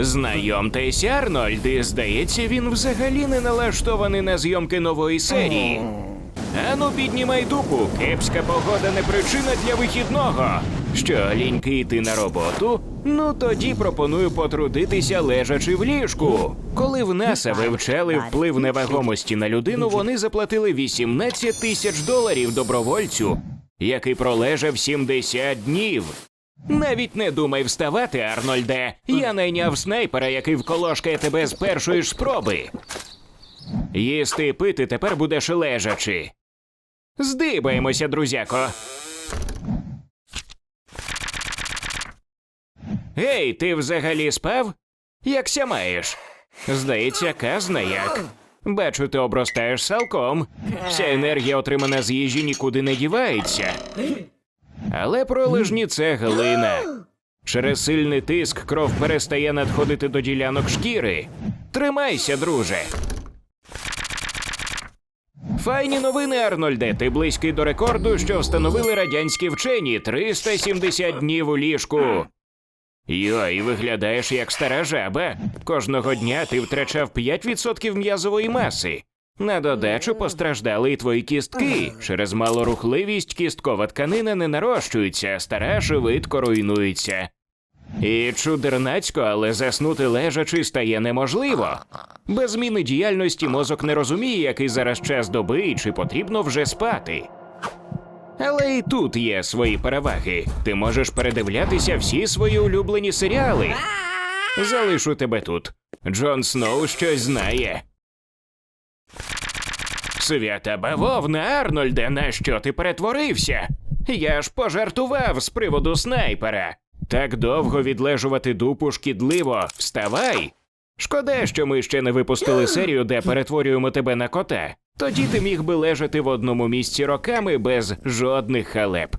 Знайомтесь, Арнольд, і здається, він взагалі не налаштований на зйомки нової серії. Ану, піднімай дупу, кепська погода не причина для вихідного. Що, ліньки йти на роботу? Ну тоді пропоную потрудитися лежачи в ліжку. Коли в НАСА вивчали вплив невагомості на людину, вони заплатили 18 тисяч доларів добровольцю, який пролежав 70 днів. Навіть не думай вставати, Арнольде. Я найняв снайпера, який вколошкає тебе з першої ж спроби. Їсти і пити тепер будеш лежачи. Здибаємося, друзяко. Гей, ти взагалі спав? Якся маєш? Здається, казна як. Бачу, ти обростаєш салком. Вся енергія, отримана з їжі, нікуди не дівається. Але пролежні це глина. Через сильний тиск кров перестає надходити до ділянок шкіри. Тримайся, друже. Файні новини, Арнольде. Ти близький до рекорду, що встановили радянські вчені 370 днів у ліжку. Йой, виглядаєш як стара жаба. Кожного дня ти втрачав 5% м'язової маси. На додачу постраждали і твої кістки. Через малорухливість кісткова тканина не нарощується, стара швидко руйнується. І чудернацько, але заснути лежачи стає неможливо. Без зміни діяльності мозок не розуміє, який зараз час доби і чи потрібно вже спати. Але і тут є свої переваги. Ти можеш передивлятися всі свої улюблені серіали. Залишу тебе тут. Джон Сноу щось знає. Свята бавовна, Арнольде, на що ти перетворився? Я ж пожартував з приводу снайпера. Так довго відлежувати дупу шкідливо. Вставай. Шкода, що ми ще не випустили серію, де перетворюємо тебе на кота. Тоді ти міг би лежати в одному місці роками без жодних халеп.